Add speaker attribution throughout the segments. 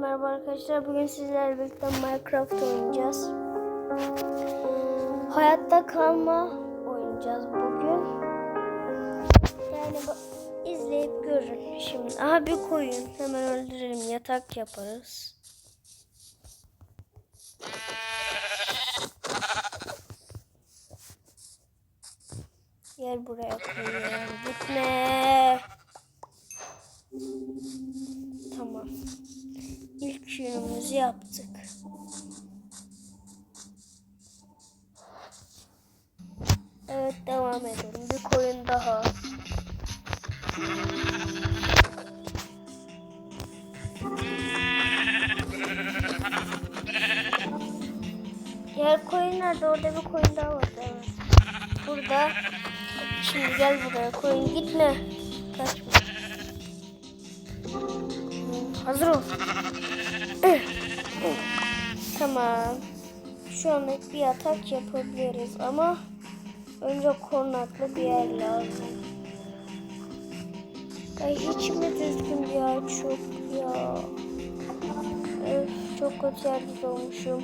Speaker 1: merhaba arkadaşlar. Bugün sizlerle birlikte Minecraft oynayacağız. Hayatta kalma oynayacağız bugün. Yani bu- izleyip görün şimdi. Aha bir koyun. Hemen öldürelim. Yatak yaparız. Gel buraya koyun. Gitme. Yaptık. Evet devam edelim. Bir koyun daha. Diğer koyun nerede? Orada bir koyun daha var. Evet. Burada. Şimdi gel buraya koyun gitme. Kaçma. Hazır ol. Tamam. Şu anlık bir yatak yapabiliriz ama önce korunaklı bir yer lazım. Ay hiç mi düzgün bir yer çok ya. Öf, çok kötü yerde olmuşum.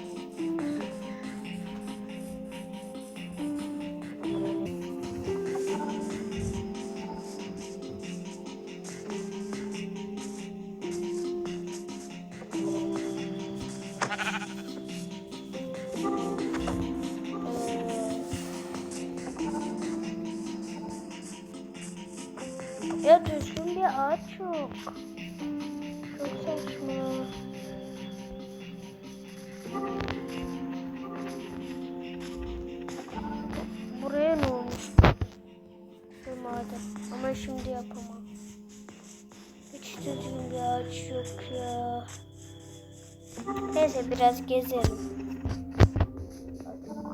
Speaker 1: Ağaç yok ya. Neyse biraz gezelim.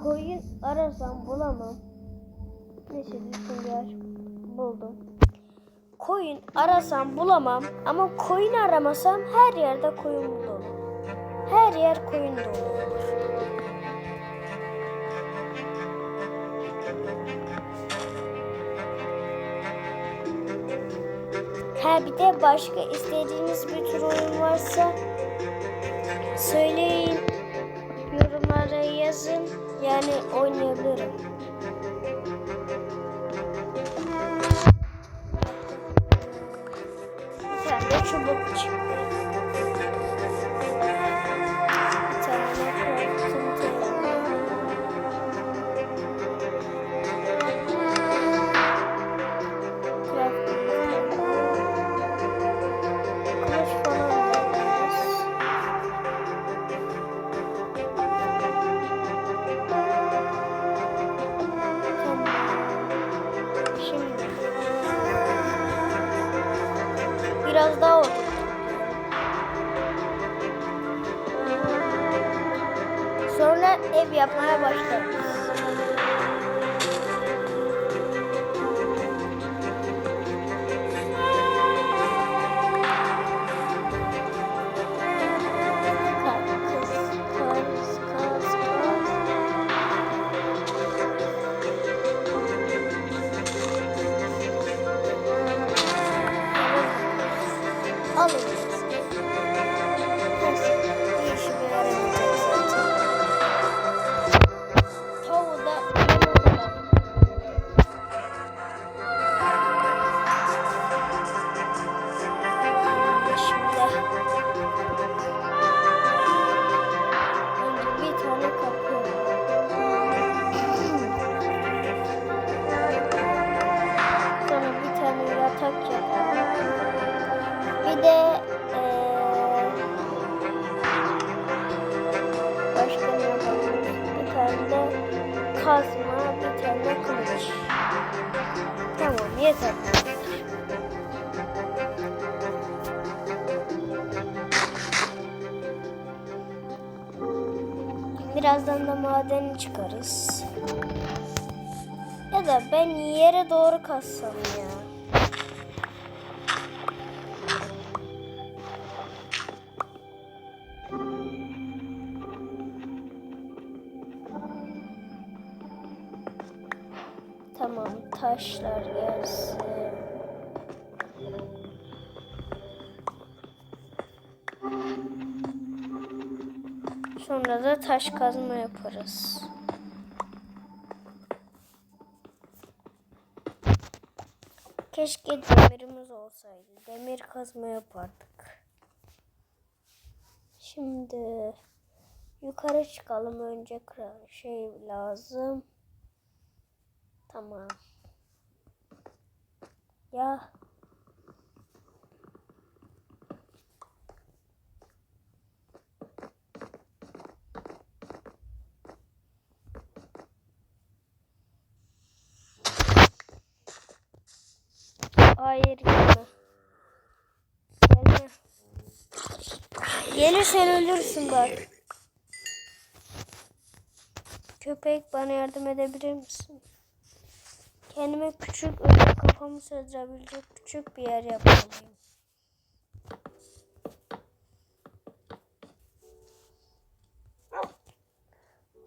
Speaker 1: Koyun arasam bulamam. Neyse ağaç buldum. Koyun arasam bulamam ama koyun aramasam her yerde koyun dolu. Her yer koyun dolu. Ha bir de başka istediğiniz bir tür oyun varsa söyleyin. Yorumlara yazın. Yani oynayabilirim. Sonra ev Tamam yeter. Birazdan da madeni çıkarız. Ya da ben yere doğru kazsam ya. Tamam taşlar gelsin. Sonra da taş kazma yaparız. Keşke demirimiz olsaydı. Demir kazma yapardık. Şimdi yukarı çıkalım. Önce şey lazım. Tamam. Ya Hayır gelme. Gelme. Gelirsen ölürsün bak. Köpek bana yardım edebilir misin? Kendime küçük kafamı sığdırabilecek küçük bir yer yapmalıyım.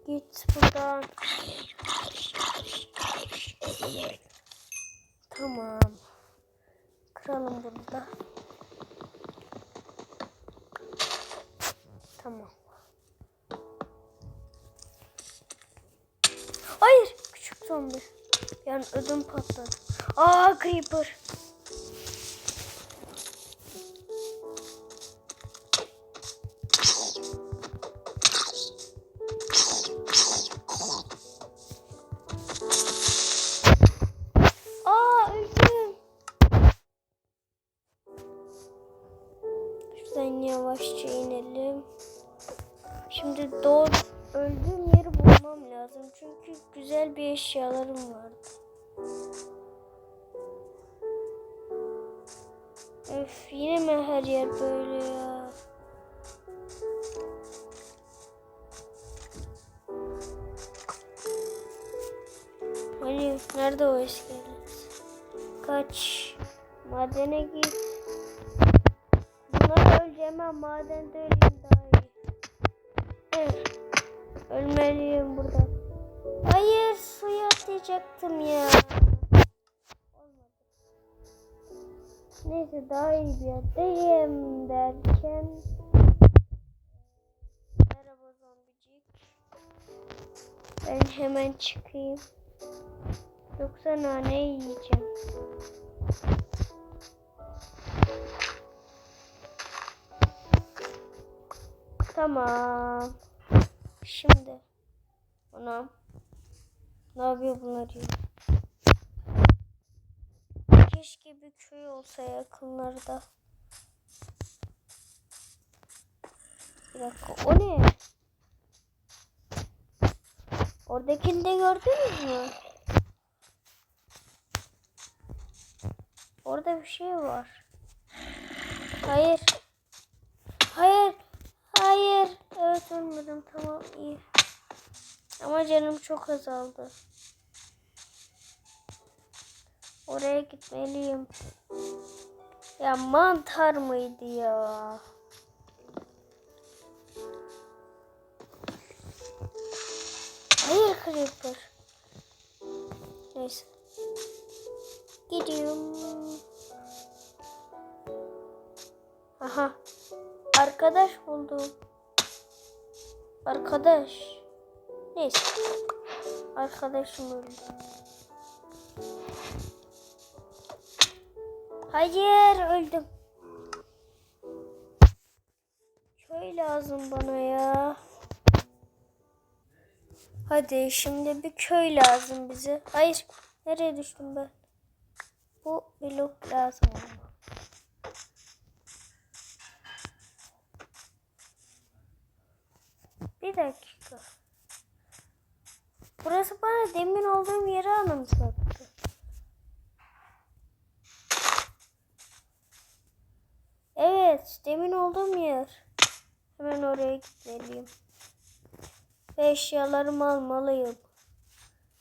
Speaker 1: Git buradan. Tamam. Kıralım burada. Tamam. Hayır. Küçük zombi. Yani ödüm patladı. Aa creeper. Şuradan yavaşça inelim. Şimdi doğru öldüğüm yeri bulmam lazım. Çünkü güzel bir eşyalarım vardı. Her yer böyle ya? Hani nerede o iskelet? Kaç. Madene git. Bunları öleceğim ama madende öleyim daha iyi. Evet. Ölmeliyim burada. Hayır suya atlayacaktım ya. Neyse daha iyi bir yerdeyim derken. Merhaba zombicik. Ben hemen çıkayım. Yoksa nane yiyeceğim. Tamam. Şimdi. Anam. Ne yapıyor bunlar ya? Keşke bir köy olsa yakınlarda. Bir dakika o ne? Oradakini de gördünüz mü? Orada bir şey var. Hayır. Hayır. Hayır. Evet ölmedim. Tamam iyi. Ama canım çok azaldı. Oraya gitmeliyim. Ya mantar mıydı ya? Hayır creeper. Neyse. Gidiyorum. Aha. Arkadaş buldum. Arkadaş. Neyse. Arkadaşım öldü. Hayır öldüm. Köy lazım bana ya. Hadi şimdi bir köy lazım bize. Hayır. Nereye düştüm ben? Bu blok lazım. Bir dakika. Burası bana demin olduğum yeri anımsattı. Evet, demin olduğum yer. Hemen oraya gitmeliyim. Ve eşyalarımı almalıyım.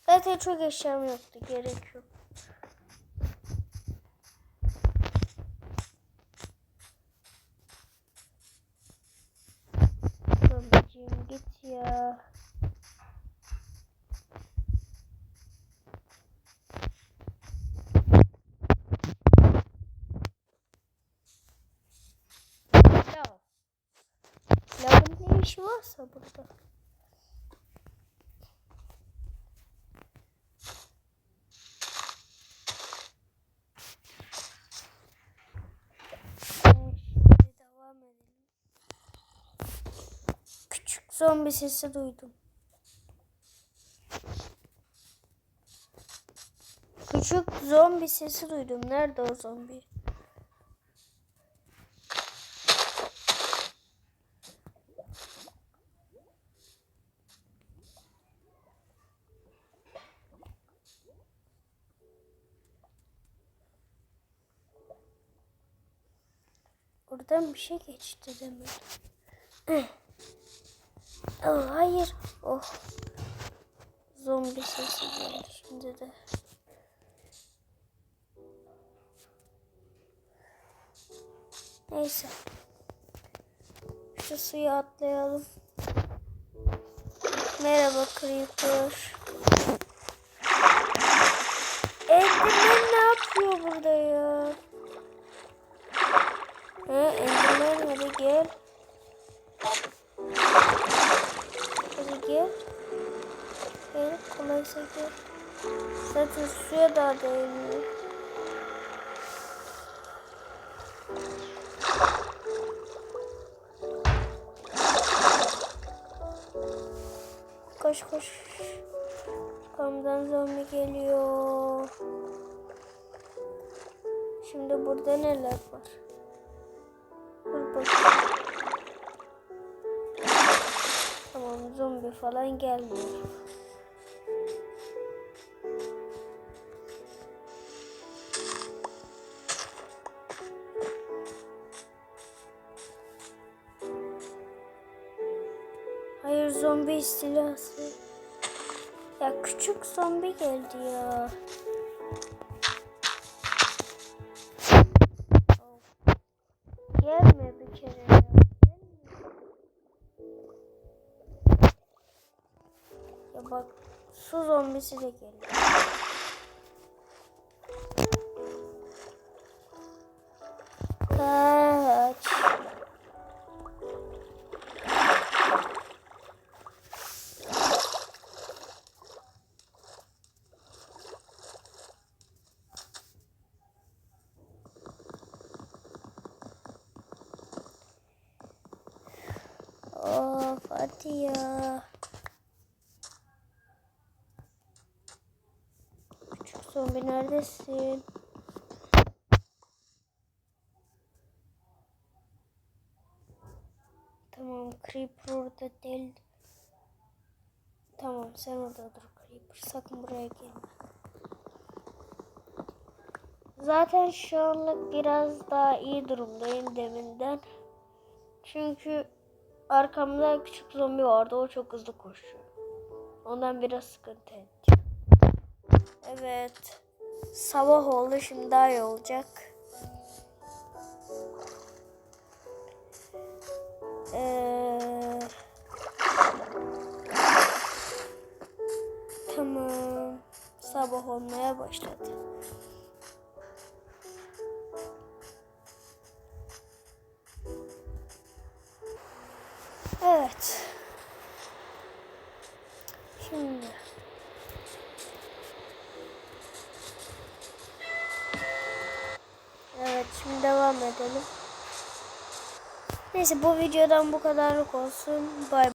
Speaker 1: Zaten çok eşyam yoktu, gerek yok. Babacığım git ya. Lav. Lavın ne kişi varsa burada. Küçük zombi sesi duydum. Küçük zombi sesi duydum. Nerede o zombi? Oradan bir şey geçti demek. oh, hayır. Oh. Zombi sesi geldi şimdi de. Neyse. Şu suya atlayalım. Merhaba Creeper. Enderman ne yapıyor burada ya? Ha Enderman hadi gel. Hadi gel. Gel kolaysa gel. Zaten suya daha değmiyor. Koş koş. Kamdan zombi geliyor. Şimdi burada neler var? Zombi falan gelmiyor. Hayır zombi istilası. Ya küçük zombi geldi ya. Ya bak su zombisi de geliyor. Kaç. Of hadi ya. Küçük zombi neredesin? Tamam Creeper orada değil. Tamam sen orada dur Creeper. Sakın buraya gelme. Zaten şu anlık biraz daha iyi durumdayım deminden. Çünkü arkamda küçük zombi vardı. O çok hızlı koşuyor. Ondan biraz sıkıntı etti. Evet. Sabah oldu. Şimdi daha iyi olacak. Ee, tamam. Sabah olmaya başladı. Evet. Edelim. Neyse bu videodan bu kadarlık olsun. Bay